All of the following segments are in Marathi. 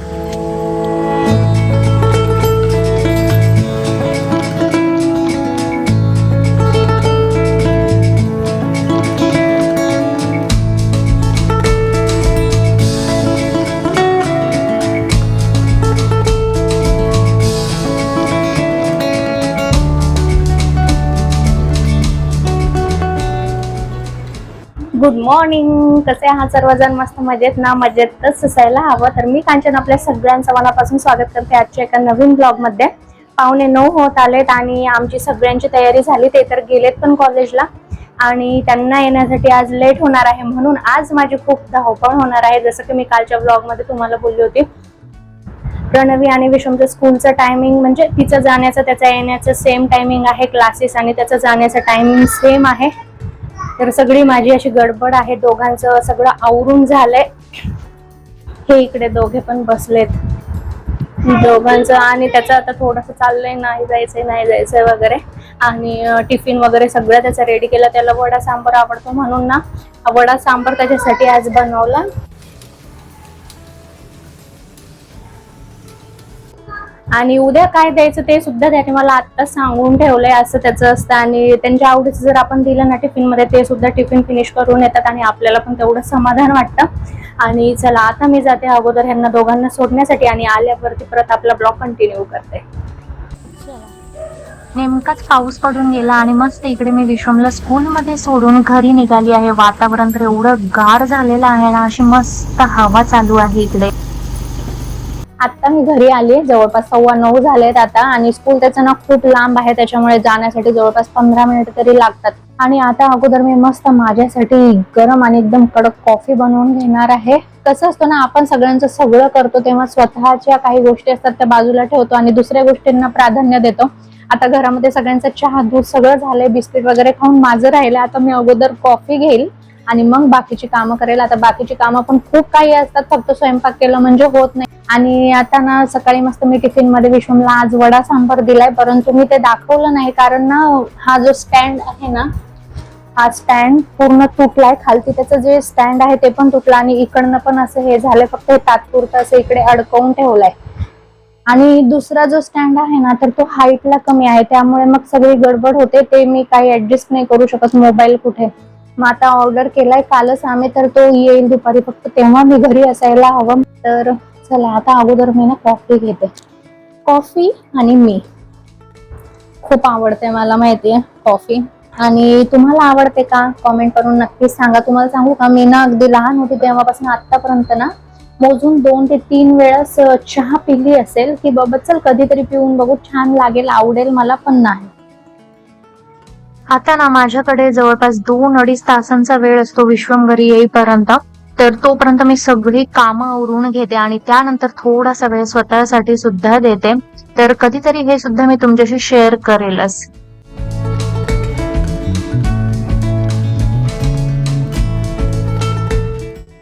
Thank you. गुड मॉर्निंग कसे आहात? सर्वजण मस्त मजेत ना? मजेतच असायला हवं. तर मी कांचन आपल्या सगळ्यांचं मनापासून स्वागत करते आजच्या एका नवीन ब्लॉगमध्ये. पाहुणे नऊ होत आलेत आणि आमची सगळ्यांची तयारी झाली. ते तर गेलेत पण कॉलेजला. आणि त्यांना येण्यासाठी आज लेट होणार आहे म्हणून आज माझी खूप धावपळ होणार आहे. जसं की मी कालच्या ब्लॉगमध्ये तुम्हाला बोलली होती. प्रणवी आणि विषमचं स्कूलचं टायमिंग म्हणजे तिचं जाण्याचं त्याचं येण्याचं सेम टायमिंग आहे. क्लासेस आणि त्याचं जाण्याचं टायमिंग सेम आहे. तर सगळी माझी अशी गडबड आहे दोघांचं सगळं आवरून झालंय. हे इकडे दोघे पण बसलेत. दोघांचं आणि त्याचं आता थोडंसं चाललंय नाही जायचंय नाही जायचंय वगैरे. आणि टिफिन वगैरे सगळं त्याचं रेडी केलं. त्याला वडा सांबर आवडतो म्हणून ना वडा सांबर त्याच्यासाठी आज बनवला. आणि उद्या काय द्यायचं ते सुद्धा त्याने मला आत्ताच सांगून ठेवलंय असं त्याचं असतं. आणि त्यांच्या आवडीचं जर आपण दिलं ना टिफिनमध्ये ते सुद्धा टिफिन फिनिश करून येतात आणि आपल्याला पण तेवढं समाधान वाटतं. आणि चला आता मी जाते अगोदर ह्यांना दोघांना सोडण्यासाठी आणि आल्यावरती परत आपला ब्लॉग कंटिन्यू करते. नेमकाच पाऊस पडून गेला आणि मस्त इकडे मी विश्वमला स्कूलमध्ये सोडून घरी निघाली आहे. वातावरण तर एवढं गार झालेलं आहे ना अशी मस्त हवा चालू आहे इकडे. आता मी घरी आली जवळपास सव्वा नऊ झालेत आता आणि स्कूल त्याचं ना खूप लांब आहे त्याच्यामुळे जाण्यासाठी जवळपास पंधरा मिनिट तरी लागतात. आणि आता अगोदर मी मस्त माझ्यासाठी गरम आणि एकदम कडक कॉफी बनवून घेणार आहे. कसं असतं ना आपण सगळ्यांचं सगळं करतो तेव्हा स्वतःच्या काही गोष्टी असतात त्या बाजूला ठेवतो आणि दुसऱ्या गोष्टींना प्राधान्य देतो. आता घरामध्ये सगळ्यांचं चहा दूध सगळं झालंय बिस्किट वगैरे खाऊन माझं राहिलं आता मी अगोदर कॉफी घेईल आणि मग बाकीची कामं करेल. आता बाकीची कामं पण खूप काही असतात फक्त स्वयंपाक केलं म्हणजे होत नाही. आणि आता ना सकाळी मस्त मी टिफिनमध्ये विश्वमला आज वडा सांबार दिलाय परंतु मी ते दाखवलं नाही. कारण ना हा जो स्टँड आहे ना हा स्टँड पूर्ण तुटलाय. खालती त्याचं जे स्टँड आहे ते पण तुटलं आणि इकडनं पण असं हे झालंय फक्त हे तात्पुरतं असं इकडे अडकवून ठेवलंय. आणि दुसरा जो स्टँड आहे ना तर तो हाईटला कमी आहे. त्यामुळे मग सगळी गडबड होते ते मी काही ऍडजस्ट नाही करू शकत मोबाईल कुठे. मग आता ऑर्डर केलाय कालच आम्ही तर तो येईल दुपारी. फक्त तेव्हा मी घरी असायला हवं. तर चला आता अगोदर मी ना कॉफी घेते. कॉफी आणि मी. खूप आवडते मला माहितीये कॉफी आणि तुम्हाला आवडते का? कॉमेंट करून नक्कीच सांगा. तुम्हाला सांगू का? मी ना अगदी लहान होती तेव्हापासून आतापर्यंत ना मोजून दोन ते तीन वेळास चहा पिली असेल. की बाबा चल कधीतरी पिऊन बघू. छान लागेल आवडेल मला पण नाही. आता ना माझ्याकडे जवळपास दोन अडीच तासांचा वेळ असतो विश्वम घरी येईपर्यंत. तर तोपर्यंत मी सगळी कामं आवरून घेते आणि त्यानंतर थोडासा वेळ स्वतःसाठी सुद्धा देते. तर कधीतरी हे सुद्धा मी तुमच्याशी शेअर करेलच.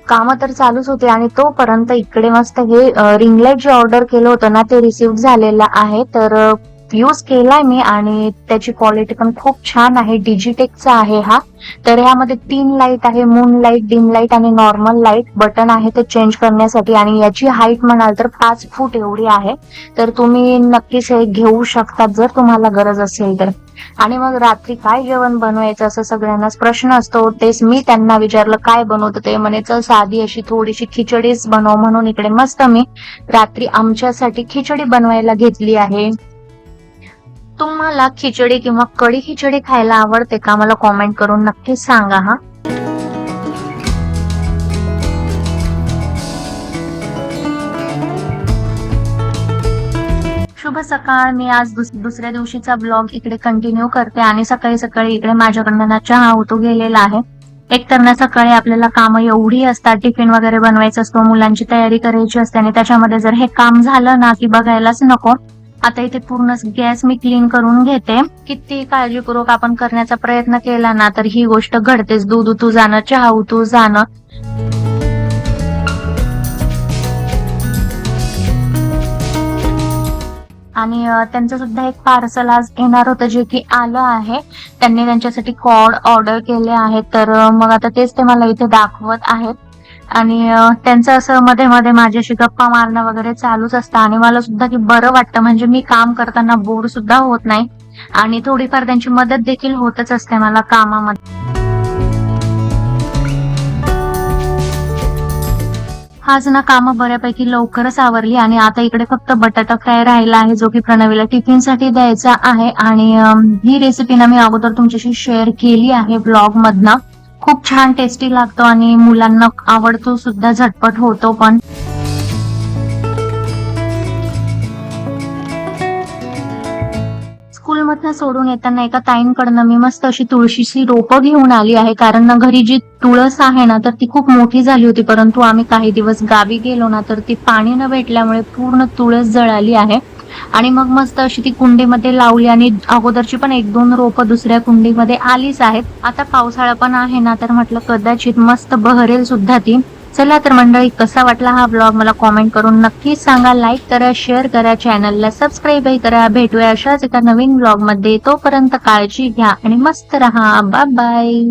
काम तर चालूच होते आणि तोपर्यंत इकडे मस्त हे रिंगलाईट जे ऑर्डर केलं होतं ना ते रिसिव्ह झालेलं आहे. तर यूज केलाय मी आणि त्याची क्वालिटी पण खूप छान आहे. डिजिटेकचा आहे हा. तर ह्यामध्ये तीन लाइट आहे मून लाइट डिम लाइट आणि नॉर्मल लाइट बटन आहे ते चेंज करण्यासाठी. आणि याची हाईट म्हणाल तर पाच फूट एवढी आहे. तर तुम्ही नक्कीच हे घेऊ शकता जर तुम्हाला गरज असेल तर. आणि मग रात्री काय जेवण बनवायचं असं सगळ्यांनाच प्रश्न असतो. तेच मी त्यांना विचारलं काय बनवतं? ते म्हणे चल साधी अशी थोडीशी खिचडीच बनव म्हणून इकडे मस्त मी रात्री आमच्यासाठी खिचडी बनवायला घेतली आहे. तुम्हाला खिचडी किंवा कढी खिचडी खायला आवडते का? मला कॉमेंट करून नक्कीच सांगा हा. शुभ सकाळ. मी आज दुस- दुसऱ्या दिवशीचा ब्लॉग इकडे कंटिन्यू करते आणि सकाळी सकाळी इकडे माझ्याकडनं ना चहा होतो गेलेला आहे. एक तर ना सकाळी आपल्याला कामं एवढी असतात टिफिन वगैरे बनवायचं असतो मुलांची तयारी करायची असते आणि त्याच्यामध्ये जर हे काम झालं ना की बघायलाच नको आता इथे पूर्ण गॅस मी क्लीन करून घेते. किती काळजीपूर्वक आपण करण्याचा प्रयत्न केला ना तर ही गोष्ट घडतेच. दूध उतू जाणं चहा उतू जाणं. आणि त्यांचं सुद्धा एक पार्सल आज येणार होतं जे की आलं आहे. त्यांनी त्यांच्यासाठी कॉड ऑर्डर केले आहेत. तर मग आता तेच ते मला इथे दाखवत आहेत. आणि त्यांचं असं मध्ये मध्ये माझ्याशी गप्पा मारणं वगैरे चालूच असतं. आणि मला सुद्धा की बरं वाटतं. म्हणजे मी काम करताना बोर सुद्धा होत नाही. आणि थोडीफार त्यांची मदत देखील होतच असते मला कामामध्ये. आज ना कामं बऱ्यापैकी लवकरच आवरली. आणि आता इकडे फक्त बटाटा फ्राय राहिला आहे जो की प्रणवीला टिफिनसाठी द्यायचा आहे. आणि ही रेसिपी ना मी अगोदर तुमच्याशी शेअर केली आहे ब्लॉग मधनं. खूप छान टेस्टी लागतो आणि मुलांना आवडतो सुद्धा झटपट होतो पण. स्कूलमधनं सोडून येताना एका ताईंकडनं मी मस्त अशी तुळशीची रोपं घेऊन आली आहे. कारण ना घरी जी तुळस आहे ना तर ती खूप मोठी झाली होती. परंतु आम्ही काही दिवस गावी गेलो ना तर ती पाणी न भेटल्यामुळे पूर्ण तुळस जळाली आहे. आणि मग मस्त अशी ती कुंडीमध्ये लावली आणि अगोदरची पण एक दोन रोपं दुसऱ्या कुंडीमध्ये आलीच आहेत. आता पावसाळा पण आहे ना तर म्हटलं कदाचित मस्त बहरेल सुद्धा ती. चला तर मंडळी कसा वाटला हा ब्लॉग मला कॉमेंट करून नक्कीच सांगा. लाईक करा शेअर करा चॅनलला सबस्क्राईबही करा. भेटूया अशाच एका नवीन ब्लॉगमध्ये. तोपर्यंत काळजी घ्या आणि मस्त रहा. Bye bye